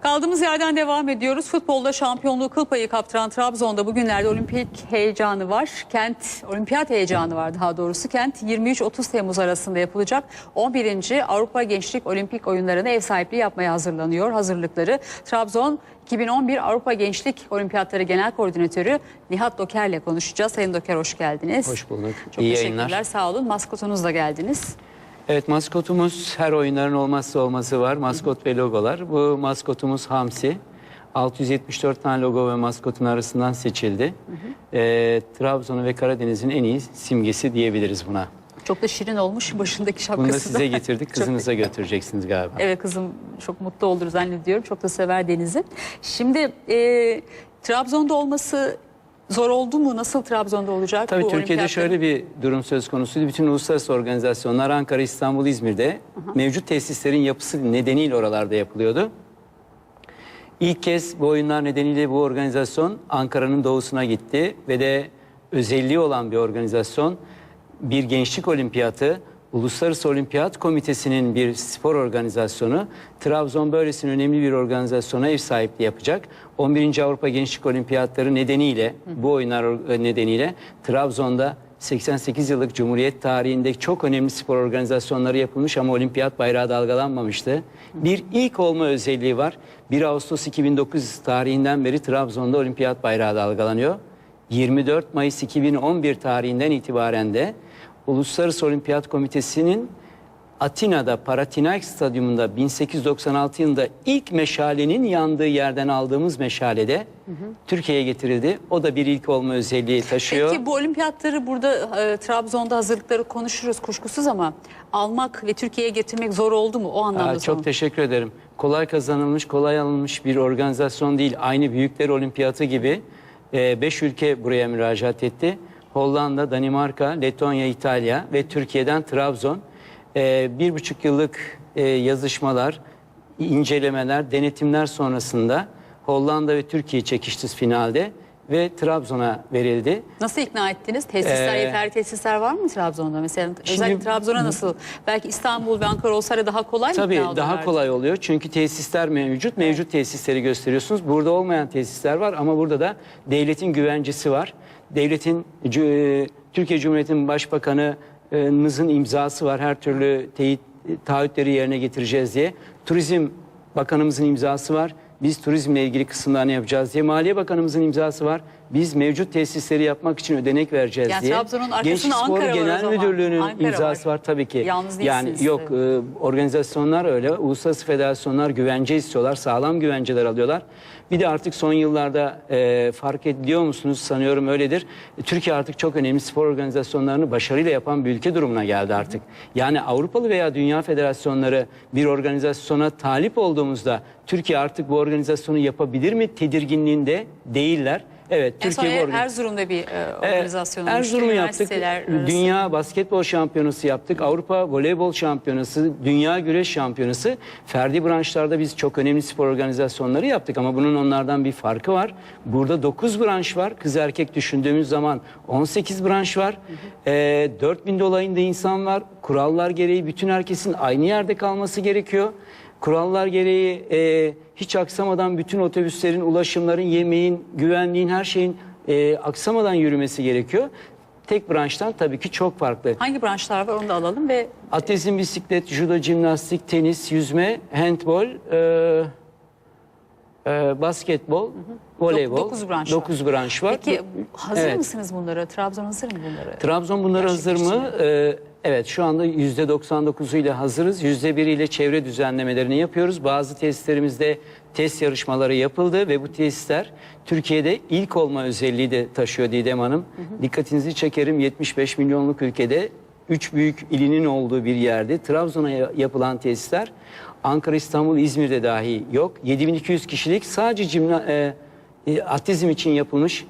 Kaldığımız yerden devam ediyoruz. Futbolda şampiyonluğu kıl payı kaptıran Trabzon'da bugünlerde olimpik heyecanı var. Kent, olimpiyat heyecanı var daha doğrusu. Kent 23-30 Temmuz arasında yapılacak 11. Avrupa Gençlik Olimpik Oyunları'na ev sahipliği yapmaya hazırlanıyor. Hazırlıkları Trabzon 2011 Avrupa Gençlik Olimpiyatları Genel Koordinatörü Nihat Doker'le konuşacağız. Sayın Doker hoş geldiniz. Hoş bulduk. Çok İyi teşekkürler. yayınlar. Sağ olun. Maskotunuzla geldiniz. Evet maskotumuz her oyunların olmazsa olması var. Maskot ve logolar. Bu maskotumuz Hamsi. 674 tane logo ve maskotun arasından seçildi. Ee, Trabzon'un ve Karadeniz'in en iyi simgesi diyebiliriz buna. Çok da şirin olmuş başındaki şapkası Bunu da size getirdik. Kızınıza götüreceksiniz galiba. Evet kızım çok mutlu olur zannediyorum. Çok da sever denizi. Şimdi e, Trabzon'da olması zor oldu mu? Nasıl Trabzon'da olacak? Tabii bu Türkiye'de şöyle bir durum söz konusuydu. Bütün uluslararası organizasyonlar Ankara, İstanbul, İzmir'de mevcut tesislerin yapısı nedeniyle oralarda yapılıyordu. İlk kez bu oyunlar nedeniyle bu organizasyon Ankara'nın doğusuna gitti ve de özelliği olan bir organizasyon bir gençlik olimpiyatı Uluslararası Olimpiyat Komitesi'nin bir spor organizasyonu Trabzon böylesine önemli bir organizasyona ev sahipliği yapacak. 11. Avrupa Gençlik Olimpiyatları nedeniyle bu oyunlar nedeniyle Trabzon'da 88 yıllık Cumhuriyet tarihinde çok önemli spor organizasyonları yapılmış ama olimpiyat bayrağı dalgalanmamıştı. Bir ilk olma özelliği var. 1 Ağustos 2009 tarihinden beri Trabzon'da olimpiyat bayrağı dalgalanıyor. 24 Mayıs 2011 tarihinden itibaren de Uluslararası Olimpiyat Komitesi'nin Atina'da Paratinaik Stadyumunda 1896 yılında ilk meşalenin yandığı yerden aldığımız meşalede Türkiye'ye getirildi. O da bir ilk olma özelliği taşıyor. Peki bu olimpiyatları burada e, Trabzon'da hazırlıkları konuşuruz kuşkusuz ama almak ve Türkiye'ye getirmek zor oldu mu? O anlamda Aa, çok sorun. teşekkür ederim. Kolay kazanılmış, kolay alınmış bir organizasyon değil. Aynı Büyükler Olimpiyatı gibi 5 ülke buraya müracaat etti. Hollanda, Danimarka, Letonya, İtalya ve Türkiye'den Trabzon. E, bir buçuk yıllık e, yazışmalar, incelemeler, denetimler sonrasında Hollanda ve Türkiye çekişti finalde ve Trabzon'a verildi. Nasıl ikna ettiniz? Tesisler, Ee, yeterli tesisler var mı Trabzon'da? Mesela Şimdi- özellikle Trabzon'a nasıl? Belki İstanbul ve Ankara olsaydı daha kolay mı Tabii daha olurlardı? kolay oluyor çünkü tesisler mevcut. Mevcut tesisleri gösteriyorsunuz. Burada olmayan tesisler var ama burada da devletin güvencesi var. Devletin Türkiye Cumhuriyeti'nin başbakanımızın imzası var. Her türlü teyit taahhütleri yerine getireceğiz diye. Turizm Bakanımızın imzası var. Biz turizmle ilgili kısımlarını yapacağız diye. Maliye Bakanımızın imzası var. Biz mevcut tesisleri yapmak için ödenek vereceğiz Yani diye. Trabzon'un Gençlik Spor var Genel zaman. Müdürlüğü'nün Ankara imzası var. var tabii ki. Yalnız yani yok e, organizasyonlar öyle. Uluslararası federasyonlar güvence istiyorlar. Sağlam güvenceler alıyorlar. Bir de artık son yıllarda e, fark ediliyor musunuz sanıyorum öyledir. E, Türkiye artık çok önemli spor organizasyonlarını başarıyla yapan bir ülke durumuna geldi artık. Yani Avrupalı veya dünya federasyonları bir organizasyona talip olduğumuzda Türkiye artık bu organizasyonu yapabilir mi tedirginliğinde değiller. Evet En son Türkiye bu organ- Erzurum'da bir e, ee, organizasyon olmuştu. Erzurum'u yaptık. Arası. Dünya basketbol şampiyonası yaptık. Avrupa voleybol şampiyonası, dünya güreş şampiyonası. Ferdi branşlarda biz çok önemli spor organizasyonları yaptık ama bunun onlardan bir farkı var. Burada 9 branş var. Kız erkek düşündüğümüz zaman 18 branş var. Ee, 4000 dolayında insan var. Kurallar gereği bütün herkesin aynı yerde kalması gerekiyor. Kurallar gereği e, hiç aksamadan bütün otobüslerin, ulaşımların, yemeğin, güvenliğin, her şeyin e, aksamadan yürümesi gerekiyor. Tek branştan tabii ki çok farklı. Hangi branşlar var onu da alalım ve Atletizm, bisiklet, judo, jimnastik, tenis, yüzme, handbol, e, e, basketbol, voleybol. dokuz branş var. Dokuz branş var. peki hazır Evet. mısınız bunlara? Trabzon hazır mı bunlara? Trabzon bunlara hazır mı? Ee, evet şu anda yüzde 99'u ile hazırız. Yüzde bir ile çevre düzenlemelerini yapıyoruz. Bazı testlerimizde test yarışmaları yapıldı ve bu testler Türkiye'de ilk olma özelliği de taşıyor Didem Hanım. Dikkatinizi çekerim 75 milyonluk ülkede üç büyük ilinin olduğu bir yerde Trabzon'a ya- yapılan tesisler Ankara, İstanbul, İzmir'de dahi yok. 7200 kişilik sadece cimna, e, e, atletizm için yapılmış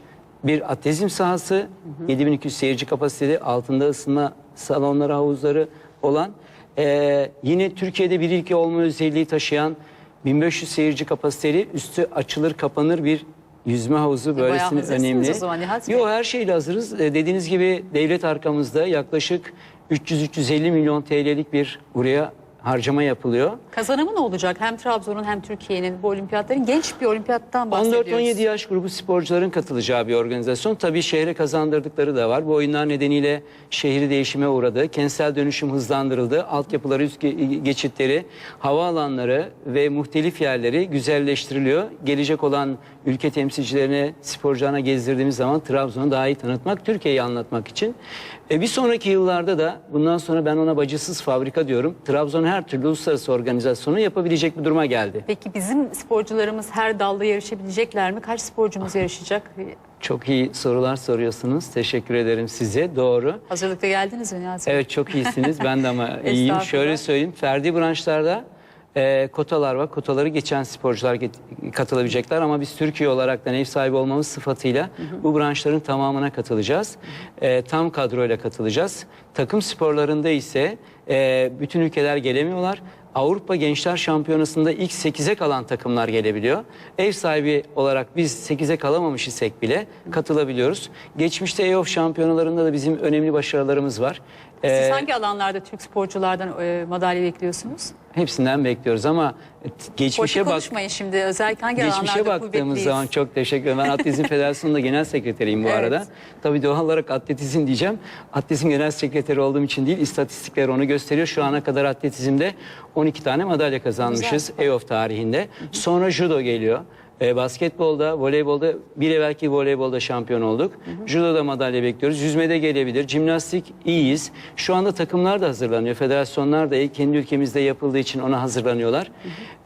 bir atletizm sahası, 7200 seyirci kapasiteli, altında ısınma salonları, havuzları olan, e, yine Türkiye'de bir ilki olma özelliği taşıyan 1500 seyirci kapasiteli, üstü açılır kapanır bir yüzme havuzu bayağı böylesine önemli. o zaman Nihat Bey. Yok her şeyle hazırız. E, dediğiniz gibi devlet arkamızda yaklaşık 300-350 milyon TL'lik bir buraya harcama yapılıyor. Kazanımı ne olacak? Hem Trabzon'un hem Türkiye'nin bu olimpiyatların genç bir olimpiyattan bahsediyoruz. 14-17 yaş grubu sporcuların katılacağı bir organizasyon. Tabii şehre kazandırdıkları da var. Bu oyunlar nedeniyle şehri değişime uğradı. Kentsel dönüşüm hızlandırıldı. Altyapıları, üst ge- geçitleri, havaalanları ve muhtelif yerleri güzelleştiriliyor. Gelecek olan ülke temsilcilerine, sporcularına gezdirdiğimiz zaman Trabzon'u daha iyi tanıtmak, Türkiye'yi anlatmak için. E, bir sonraki yıllarda da bundan sonra ben ona bacısız fabrika diyorum. Trabzon her türlü uluslararası organizasyonu yapabilecek bir duruma geldi. Peki bizim sporcularımız her dalda yarışabilecekler mi? Kaç sporcumuz yarışacak? Çok iyi sorular soruyorsunuz. Teşekkür ederim size. Doğru. Hazırlıkta geldiniz mi Niyazi? Bey? Evet çok iyisiniz. Ben de ama iyiyim. Estağfurullah. Şöyle söyleyeyim. Ferdi branşlarda e, kotalar var. Kotaları geçen sporcular get- katılabilecekler ama biz Türkiye olarak da ev sahibi olmamız sıfatıyla bu branşların tamamına katılacağız. E, tam kadroyla katılacağız. Takım sporlarında ise e, bütün ülkeler gelemiyorlar. Avrupa Gençler Şampiyonası'nda ilk 8'e kalan takımlar gelebiliyor. Ev sahibi olarak biz 8'e kalamamış isek bile katılabiliyoruz. Geçmişte EOF şampiyonalarında da bizim önemli başarılarımız var. Siz Ee, hangi alanlarda Türk sporculardan e, madalya bekliyorsunuz? Hepsinden bekliyoruz ama geçmişe Boşu bak konuşmayın şimdi. Özellikle hangi geçmişe alanlarda baktığımız zaman çok teşekkür ederim. Ben Atletizm Federasyonu'nda genel sekreteriyim bu Evet. arada. Tabii doğal olarak atletizm diyeceğim. Atletizm genel sekreteri olduğum için değil, istatistikler onu gösteriyor. Şu ana kadar atletizmde 12 tane madalya kazanmışız EOF tarihinde. Sonra judo geliyor. E, basketbolda, voleybolda, bir evvelki voleybolda şampiyon olduk. Judoda madalya bekliyoruz. Yüzmede gelebilir. Jimnastik iyiyiz. Şu anda takımlar da hazırlanıyor. Federasyonlar da kendi ülkemizde yapıldığı için ona hazırlanıyorlar.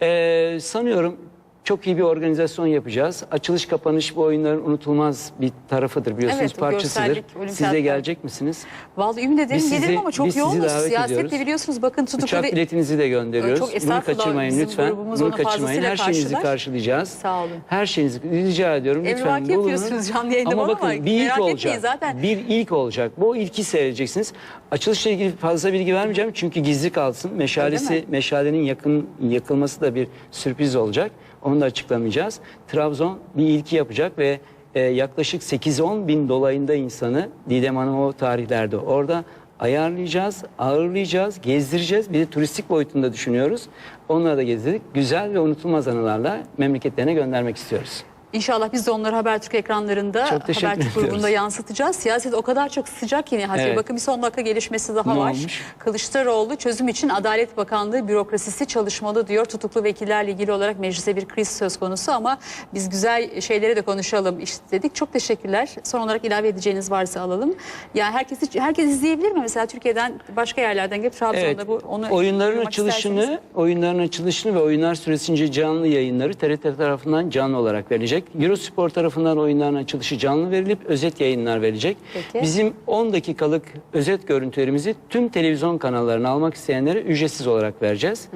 E, sanıyorum çok iyi bir organizasyon yapacağız. Açılış kapanış bu oyunların unutulmaz bir tarafıdır biliyorsunuz Evet, parçasıdır. görsellik, Siz de olimpiyatlar. gelecek misiniz? Vallahi ümit ederim Biz gelirim sizi- ama çok biz sizi yoğunuz. davet Siyasette ediyoruz. biliyorsunuz bakın tutuklu Uçak bir... biletinizi de gönderiyoruz. Çok Bunu estağfurullah, kaçırmayın bizim lütfen. grubumuz Bunu onu kaçırmayın. fazlasıyla Her şeyinizi karşılar. karşılayacağız. Sağ olun. Her şeyinizi rica ediyorum lütfen. Emrivaki bulunun. yapıyorsunuz canlı yayında ama bana bakın ama bir ilk etmeyin olacak. zaten. Bir ilk olacak. Bu ilki seyredeceksiniz. Açılışla ilgili fazla bilgi vermeyeceğim çünkü gizli kalsın. Meşalesi, meşalenin yakın yakılması da bir sürpriz olacak. Onu da açıklamayacağız. Trabzon bir ilki yapacak ve e, yaklaşık 8-10 bin dolayında insanı Didem Hanım o tarihlerde orada ayarlayacağız, ağırlayacağız, gezdireceğiz. Bir de turistik boyutunda düşünüyoruz. Onları da gezdirdik. Güzel ve unutulmaz anılarla memleketlerine göndermek istiyoruz. İnşallah biz de onları Habertürk ekranlarında, Habertürk grubunda yansıtacağız. Siyaset o kadar çok sıcak Nihat Bey. Evet. Bakın bir son dakika gelişmesi daha Ne var. olmuş? Kılıçdaroğlu çözüm için Adalet Bakanlığı bürokrasisi çalışmalı diyor. Tutuklu vekillerle ilgili olarak meclise bir kriz söz konusu ama biz güzel şeyleri de konuşalım istedik. Çok teşekkürler. Son olarak ilave edeceğiniz varsa alalım. Yani herkes herkes izleyebilir mi? Mesela Türkiye'den başka yerlerden gelip Trabzon'da Evet. bu onu oyunların açılışını, isterseniz. oyunların açılışını ve oyunlar süresince canlı yayınları TRT tarafından canlı olarak verilecek. Eurospor tarafından oyunların açılışı canlı verilip özet yayınlar verilecek. Peki. Bizim 10 dakikalık özet görüntülerimizi tüm televizyon kanallarına almak isteyenlere ücretsiz olarak vereceğiz.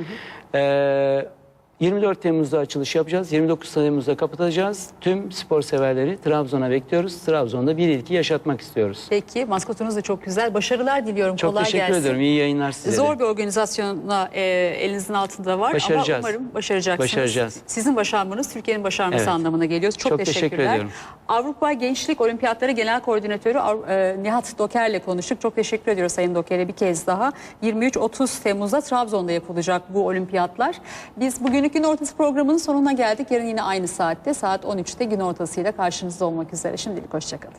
Ee, 24 Temmuz'da açılış yapacağız. 29 Temmuz'da kapatacağız. Tüm spor severleri Trabzon'a bekliyoruz. Trabzon'da bir ilki yaşatmak istiyoruz. Peki maskotunuz da çok güzel. Başarılar diliyorum. Çok Kolay teşekkür gelsin. ederim. İyi yayınlar size de. Zor bir organizasyona e, elinizin altında var Başaracağız. ama umarım başaracaksınız. Başaracağız. Sizin başarmanız Türkiye'nin başarması Evet. anlamına geliyor. Çok, Çok teşekkür ediyorum. Avrupa Gençlik Olimpiyatları Genel Koordinatörü e, Nihat Doker'le konuştuk. Çok teşekkür ediyoruz Sayın Doker'e bir kez daha. 23-30 Temmuz'da Trabzon'da yapılacak bu olimpiyatlar. Biz bugünlük gün ortası programının sonuna geldik. Yarın yine aynı saatte saat 13'te gün ortasıyla karşınızda olmak üzere. Şimdilik hoşçakalın.